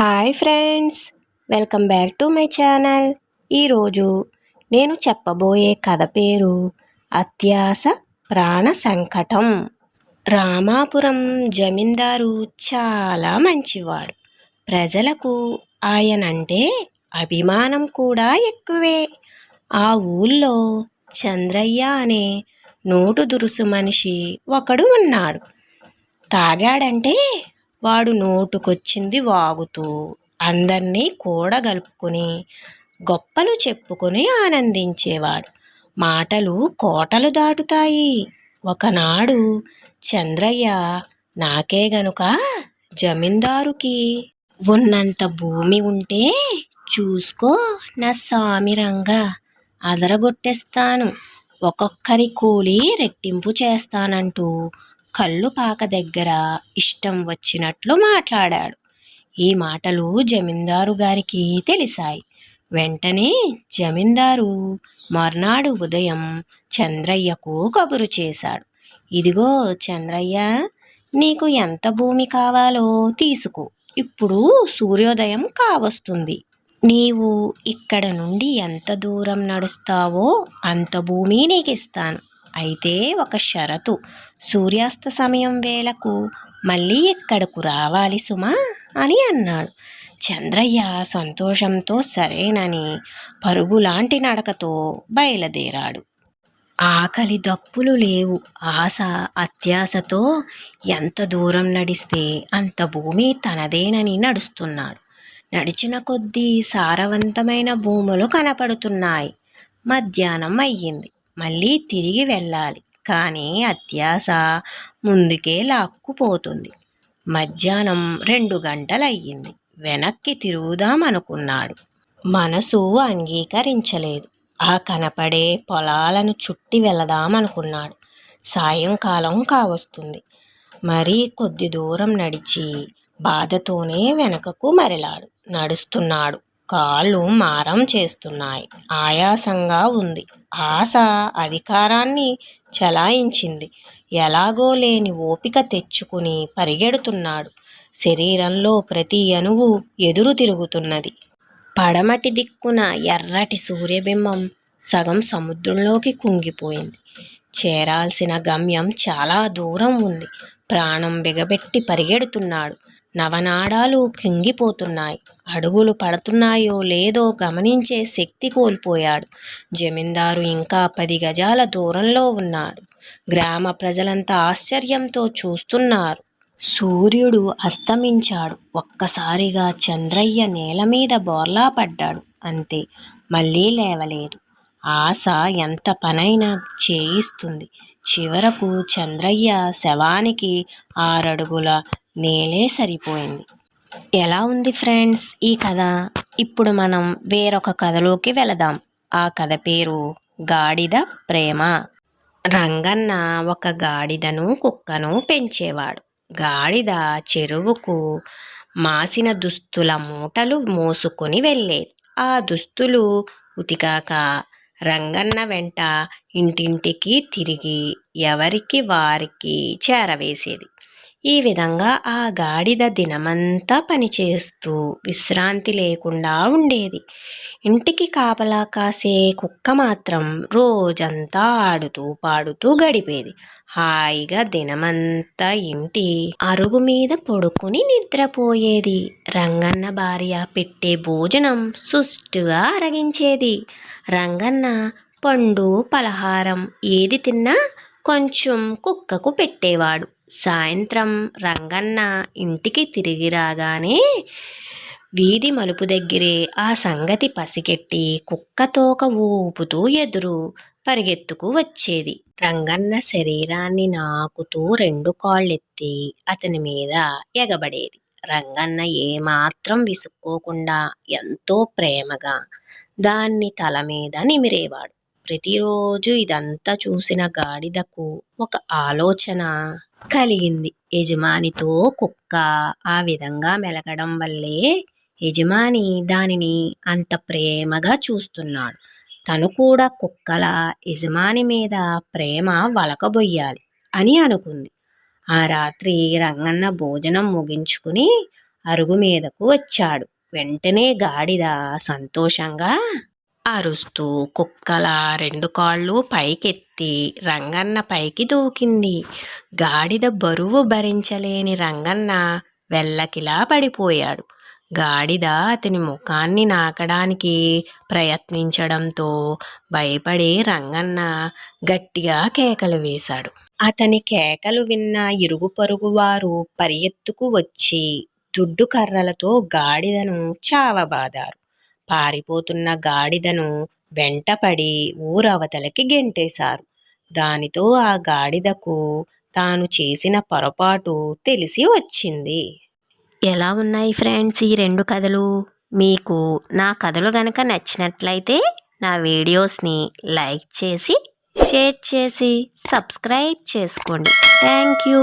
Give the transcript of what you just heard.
Hi friends welcome back to my channel. ఈరోజు నేను చెప్పబోయే కథ పేరు అత్యాస ప్రాణ సంకటం. రామాపురం జమీందారు చాలా మంచివాడు. ప్రజలకు ఆయనంటే అభిమానం కూడా ఎక్కువే. ఆ ఊళ్ళో చంద్రయ్య అనే నోటు దురుసు మనిషి ఒకడు ఉన్నాడు. తాగాడంటే వాడు నోటుకొచ్చింది వాగుతూ అందరినీ కూడగలుపుకుని గొప్పలు చెప్పుకొని ఆనందించేవాడు. మాటలు కోటలు దాటుతాయి. ఒకనాడు చంద్రయ్య నాకే గనుక జమీందారుకి ఉన్నంత భూమి ఉంటే చూసుకో నా సామిరంగా అదరగొట్టేస్తాను. ఒక్కొక్కరి కూలి రెట్టింపు చేస్తానంటూ కళ్ళు పాక దగ్గర ఇష్టం వచ్చినట్లు మాట్లాడాడు. ఈ మాటలు జమీందారు గారికి తెలిసాయి. వెంటనే జమీందారు మర్నాడు ఉదయం చంద్రయ్యకు కబురు చేశాడు. ఇదిగో చంద్రయ్య నీకు ఎంత భూమి కావాలో తీసుకో. ఇప్పుడు సూర్యోదయం కావస్తుంది. నీవు ఇక్కడ నుండి ఎంత దూరం నడుస్తావో అంత భూమి నీకు ఇస్తాను అయితే ఒక షరతు. సూర్యాస్త సమయం వేళకు మళ్ళీ ఇక్కడకు రావాలి సుమా? అని అన్నాడు. చంద్రయ్య సంతోషంతో సరేనని పరుగులాంటి నడకతో బయలుదేరాడు. ఆకలి దప్పులు లేవు. ఆశ అత్యాశతో ఎంత దూరం నడిస్తే అంత భూమి తనదేనని నడుస్తున్నాడు. నడిచిన కొద్దీ సారవంతమైన భూములు కనపడుతున్నాయి. మధ్యాహ్నం అయ్యింది. మళ్ళీ తిరిగి వెళ్ళాలి. కానీ అత్యాశ ముందుకే లాక్కుపోతుంది. మధ్యాహ్నం రెండు గంటలయ్యింది. వెనక్కి తిరుగుదాం అనుకున్నాడు మనసు అంగీకరించలేదు. ఆ కనపడే పొలాలను చుట్టి వెళదామనుకున్నాడు. సాయంకాలం కావస్తుంది. మరీ కొద్ది దూరం నడిచి బాధతోనే వెనకకు మరలాడు. నడుస్తున్నాడు. కాళ్ళు మారం చేస్తున్నాయి. ఆయాసంగా ఉంది. ఆశ అధికారాన్ని చలాయించింది. ఎలాగో లేని ఓపిక తెచ్చుకుని పరిగెడుతున్నాడు. శరీరంలో ప్రతి అణువు ఎదురు తిరుగుతున్నది. పడమటి దిక్కున ఎర్రటి సూర్యబింబం సగం సముద్రంలోకి కుంగిపోయింది. చేరాల్సిన గమ్యం చాలా దూరం ఉంది. ప్రాణం బిగబెట్టి పరిగెడుతున్నాడు. నవనాడాలు కింగిపోతున్నాయి అడుగులు పడుతున్నాయో లేదో గమనించే శక్తి కోల్పోయాడు. జమీందారు ఇంకా పది గజాల దూరంలో ఉన్నాడు. గ్రామ ప్రజలంతా ఆశ్చర్యంతో చూస్తున్నారు. సూర్యుడు అస్తమించాడు. ఒక్కసారిగా చంద్రయ్య నేల మీద బోర్లా పడ్డాడు. అంతే మళ్ళీ లేవలేదు. ఆశ ఎంత పనైనా చేయిస్తుంది. చివరకు చంద్రయ్య శవానికి ఆరడుగుల నేలే సరిపోయింది. ఎలా ఉంది ఫ్రెండ్స్ ఈ కథ? ఇప్పుడు మనం వేరొక కథలోకి వెళదాం. ఆ కథ పేరు గాడిద ప్రేమ. రంగన్న ఒక గాడిదను కుక్కను పెంచేవాడు. గాడిద చెరువుకు మాసిన దుస్తుల మూటలు మోసుకొని వెళ్ళేది. ఆ దుస్తులు ఉతికాక రంగన్న వెంట ఇంటింటికి తిరిగి ఎవరికి వారికి చేరవేసేది. ఈ విధంగా ఆ గాడిద దినమంతా పనిచేస్తూ విశ్రాంతి లేకుండా ఉండేది. ఇంటికి కాపలా కాసే కుక్క మాత్రం రోజంతా ఆడుతూ పాడుతూ గడిపేది. హాయిగా దినమంతా ఇంటి అరుగు మీద పడుకుని నిద్రపోయేది. రంగన్న భార్య పెట్టే భోజనం సుష్టుగా అరగించేది. రంగన్న పండు పలహారం ఏది తిన్నా కొంచెం కుక్కకు పెట్టేవాడు. సాయంత్రం రంగన్న ఇంటికి తిరిగి రాగానే వీధి మలుపు దగ్గరే ఆ సంగతి పసిగెట్టి కుక్క తోక ఊపుతూ ఎదురు పరిగెత్తుకు వచ్చేది. రంగన్న శరీరాన్ని నాకుతూ రెండు కాళ్ళెత్తి అతని మీద ఎగబడేది. రంగన్న ఏమాత్రం విసుక్కోకుండా ఎంతో ప్రేమగా దాన్ని తల మీద నిమిరేవాడు. ప్రతిరోజు ఇదంతా చూసిన గాడిదకు ఒక ఆలోచన కలిగింది. యజమానితో కుక్క ఆ విధంగా మెలగడం వల్లే యజమాని దానిని అంత ప్రేమగా చూస్తున్నాడు. తను కూడా కుక్కల యజమాని మీద ప్రేమ వలకబొయ్యాలి అని అనుకుంది. ఆ రాత్రి రంగన్న భోజనం ముగించుకుని అరుగు మీదకు వచ్చాడు. వెంటనే గాడిద సంతోషంగా అరుస్తూ కుక్కల రెండు కాళ్ళు పైకెత్తి రంగన్న పైకి దూకింది. గాడిద బరువు భరించలేని రంగన్న వెళ్ళకిలా పడిపోయాడు. గాడిద అతని ముఖాన్ని నాకడానికి ప్రయత్నించడంతో భయపడి రంగన్న గట్టిగా కేకలు వేశాడు. అతని కేకలు విన్న ఇరుగు పొరుగు వారు పరిగెత్తుకు వచ్చి దుడ్డు కర్రలతో గాడిదను చావబాదారు. పారిపోతున్న గాడిదను వెంటపడి ఊరవతలకి గెంటేశారు. దానితో ఆ గాడిదకు తాను చేసిన పొరపాటు తెలిసి వచ్చింది. ఎలా ఉన్నాయి ఫ్రెండ్స్ ఈ రెండు కథలు? మీకు నా కథలు గనక నచ్చినట్లయితే నా వీడియోస్ని లైక్ చేసి షేర్ చేసి సబ్స్క్రైబ్ చేసుకోండి. Thank you.